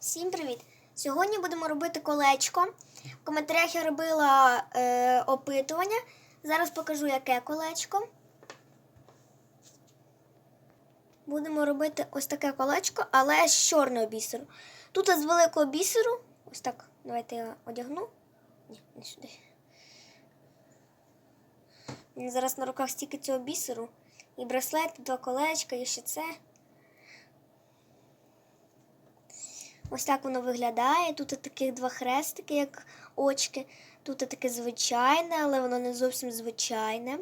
Всім привіт! Сьогодні будемо робити колечко. В коментарях я робила е, опитування. Зараз покажу, яке колечко. Будемо робити ось таке колечко, але з чорного бісеру. Тут з великого бісеру. Ось так. Давайте я одягну. Ні, не сюди. Зараз на руках стільки цього бісеру. І браслет, і два колечка, і ще це. Ось так воно виглядає. Тут таких два хрестики, як очки. Тут таке звичайне, але воно не зовсім звичайне.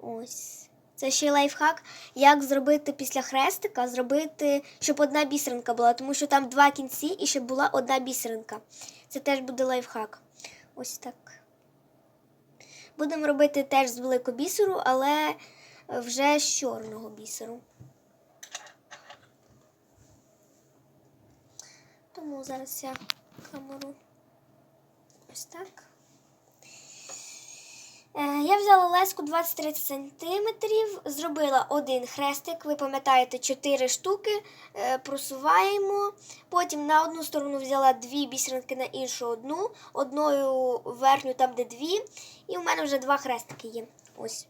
Ось. Це ще лайфхак, як зробити після хрестика, зробити, щоб одна бісеринка була, тому що там два кінці і щоб була одна бісеринка. Це теж буде лайфхак. Ось так. Будемо робити теж з великого бісеру, але вже з чорного бісеру. Тому зараз я камеру ось так. Е, Я взяла леску 20-30 см, зробила один хрестик, ви пам'ятаєте, 4 штуки, е, просуваємо. Потім на одну сторону взяла дві бісеринки, на іншу одну, одною верхню там, де дві. І у мене вже два хрестики є. Ось.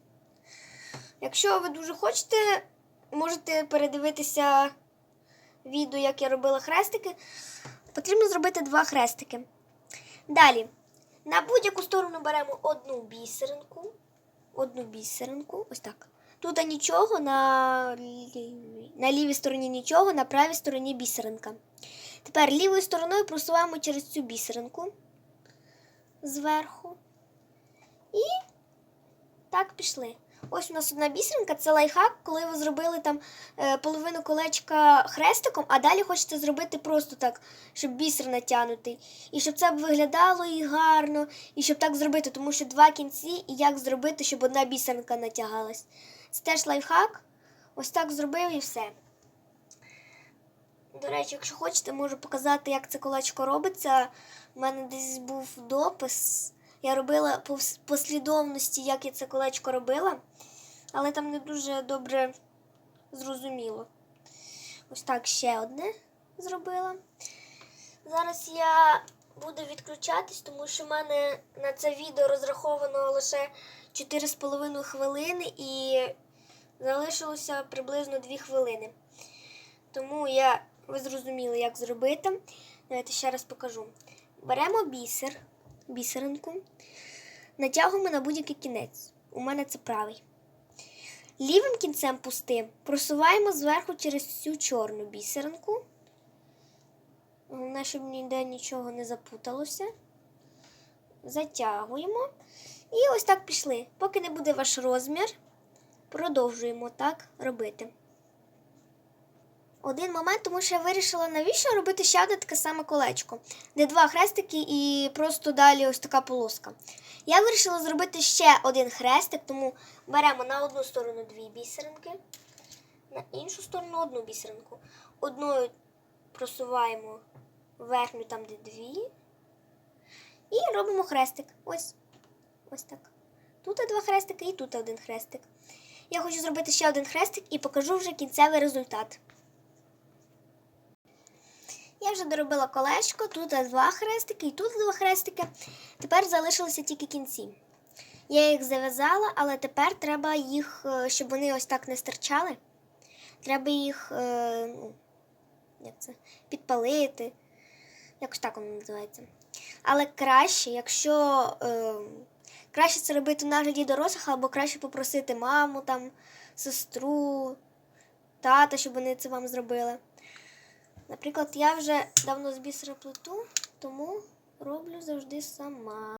Якщо ви дуже хочете, можете передивитися відео, як я робила хрестики. Потрібно зробити два хрестики. Далі. На будь-яку сторону беремо одну бісеринку. Одну бісеринку. Ось так. Тут нічого, на лівій, на лівій стороні нічого, на правій стороні бісеринка. Тепер лівою стороною просуваємо через цю бісеринку зверху. І так пішли. Ось у нас одна бісеринка, це лайфхак, коли ви зробили там е, половину колечка хрестиком, а далі хочете зробити просто так, щоб бісер натягнутий. І щоб це виглядало і гарно, і щоб так зробити, тому що два кінці, і як зробити, щоб одна бісеринка натягалась. Це теж лайфхак. Ось так зробив і все. До речі, якщо хочете, можу показати, як це колечко робиться. У мене десь був допис. Я робила по послідовності, як я це колечко робила, але там не дуже добре зрозуміло. Ось так ще одне зробила. Зараз я буду відключатись, тому що в мене на це відео розраховано лише 4,5 хвилини і залишилося приблизно 2 хвилини. Тому я, ви зрозуміли, як зробити. Давайте ще раз покажу. Беремо бісер, бісеринку, натягуємо на будь-який кінець. У мене це правий. Лівим кінцем пустим просуваємо зверху через цю чорну бісеринку. Головне, щоб ніде нічого не запуталося. Затягуємо. І ось так пішли. Поки не буде ваш розмір, продовжуємо так робити. Один момент, тому що я вирішила, навіщо робити ще одне таке саме колечко, де два хрестики і просто далі ось така полоска. Я вирішила зробити ще один хрестик, тому беремо на одну сторону дві бісеринки, на іншу сторону одну бісеринку. Одною просуваємо верхню там, де дві. І робимо хрестик. Ось. Ось так. Тут два хрестики і тут один хрестик. Я хочу зробити ще один хрестик і покажу вже кінцевий результат. Я вже доробила колечко, тут два хрестики і тут два хрестики. Тепер залишилися тільки кінці. Я їх зав'язала, але тепер треба їх, е, щоб вони ось так не стирчали. Треба їх е, ну, як це, підпалити. Якось так воно називається. Але краще, якщо е, краще це робити в нагляді дорослих, або краще попросити маму, там, сестру, тата, щоб вони це вам зробили. Наприклад, я вже давно з бісера плету, тому роблю завжди сама.